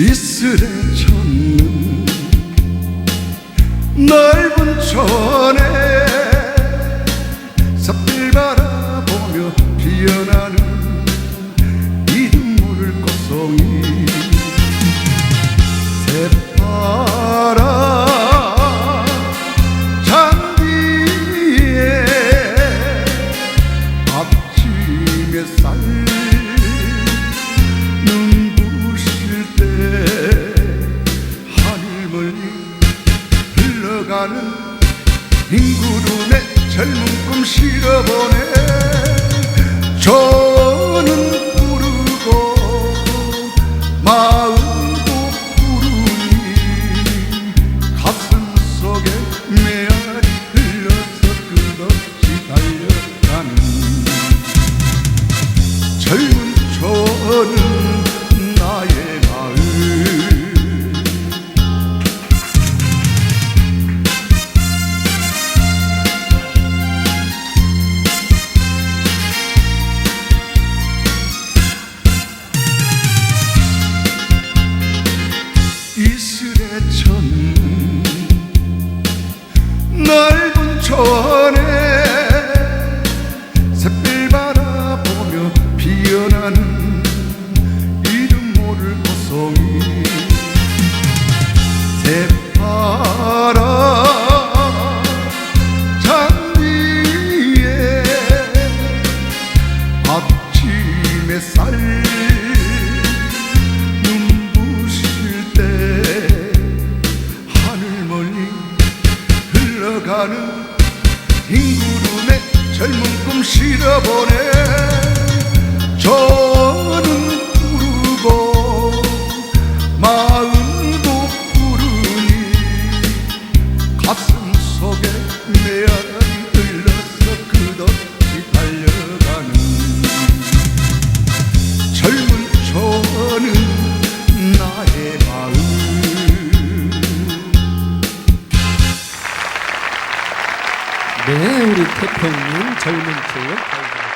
이슬에 젖는 넓은 촌에 흰구름에 젊은 꿈 실어보네 저는 부르고 마음도 부르니 가슴 속에 메아리 흘러서 끝없이 달려가는 젊은 저는 촌에 샛별 바라보며 피어나는 이름 모를 꽃송이 새파란 잔디에 아침 햇살 눈부실 때 하늘 멀리 흘러가는 흰 구름에 젊은 꿈 실어보네 네, 우리 태평님 젊은 초